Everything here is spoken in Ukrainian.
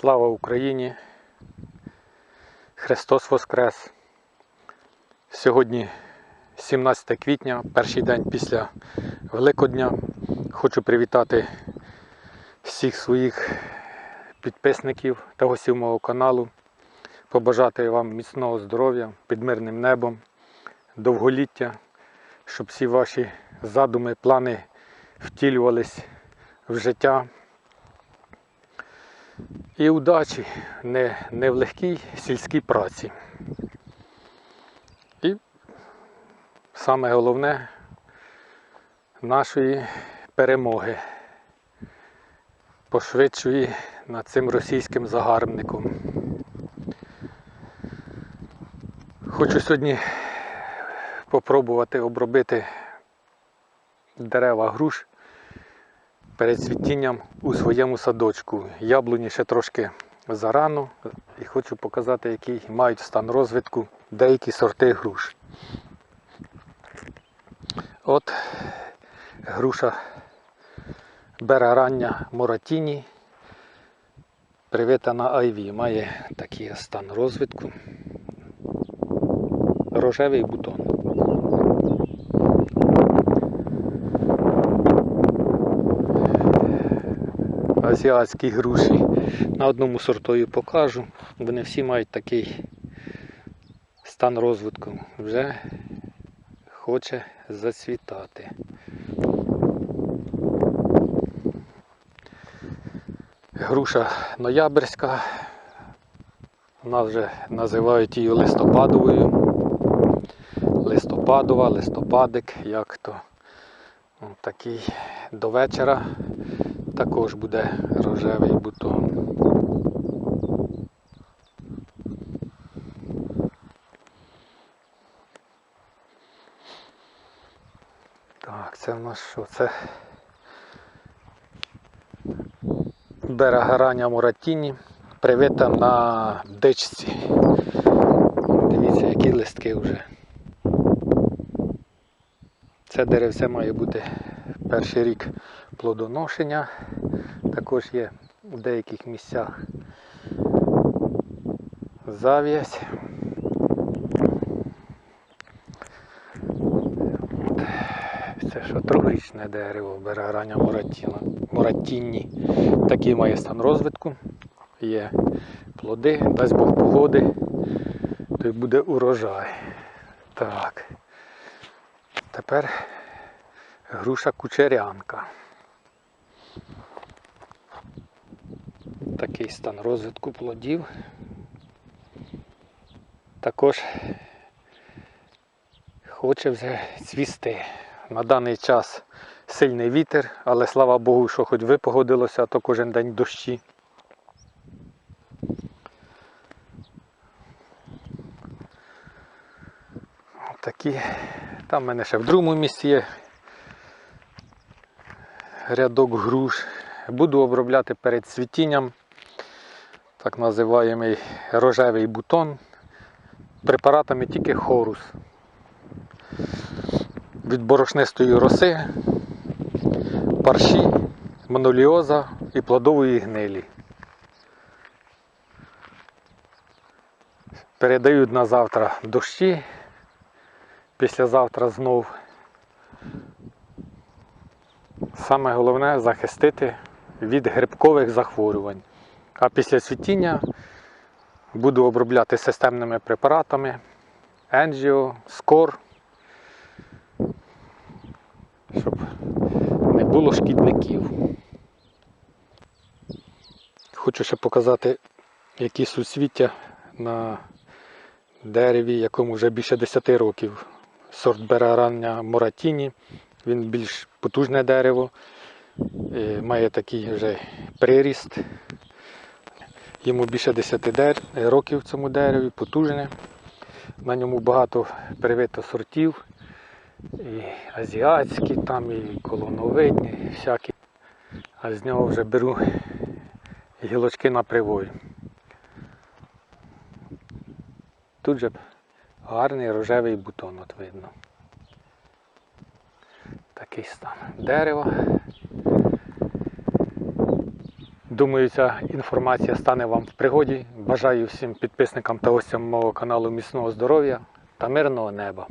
Слава Україні! Христос Воскрес! Сьогодні 17 квітня, перший день після Великодня. Хочу привітати всіх своїх підписників та гостів мого каналу. Побажати вам міцного здоров'я під мирним небом, довголіття, щоб всі ваші задуми, плани втілювались в життя. І удачі не, не в легкій сільській праці. І саме головне нашої перемоги пошвидшої над цим російським загарбником. Хочу сьогодні попробувати обробити дерева груш перед цвітінням у своєму садочку. Яблуні ще трошки зарано і хочу показати, який мають стан розвитку деякі сорти груш. От груша бере рання Моратіні, привита на Айві, має такий стан розвитку. Рожевий бутон. Азіатські груші. На одному сортові покажу. Вони всі мають такий стан розвитку. Вже хоче зацвітати. Груша ноябрьська. У нас вже називають її листопадовою. Листопадова, листопадик, як то. Такий до вечора також буде рожевий бутон. Так, це в нас що? Це берегарання Муратіні, привита на дичці. Дивіться, які листки вже. Це деревце має бути перший рік плодоношення. Також є у деяких місцях зав'язь. Це що трьохрічне дерево бере рання Муратіна. Такий має стан розвитку. Є плоди, дасть Бог погоди, то й буде урожай. Так. Тепер груша кучерянка. Такий стан розвитку плодів. Також хоче вже цвісти. На даний час сильний вітер, але слава Богу, що хоч випогодилося, а то кожен день дощі. Такі. Там в мене ще в другому місці є рядок груш. Буду обробляти перед цвітінням так називаємий рожевий бутон препаратами тільки хорус. Від борошнистої роси, парші, моноліоза і плодової гнилі. Передають на завтра дощі, післязавтра знов. Саме головне захистити від грибкових захворювань. А після цвітіння буду обробляти системними препаратами Енджіо, Скор, щоб не було шкідників. Хочу ще показати, які суцвіття на дереві, якому вже більше 10 років. Сорт бере рання Моратіні. Він більш потужне дерево, е, має такий вже приріст. Йому більше 10 років цьому дереві, потужне. На ньому багато привито сортів. І азіатські, там, і колоновидні, всякі. А з нього вже беру гілочки на привой. Тут же гарний рожевий бутон от видно. Такий стан дерева. Думаю, ця інформація стане вам в пригоді. Бажаю всім підписникам та гостям мого каналу міцного здоров'я та мирного неба.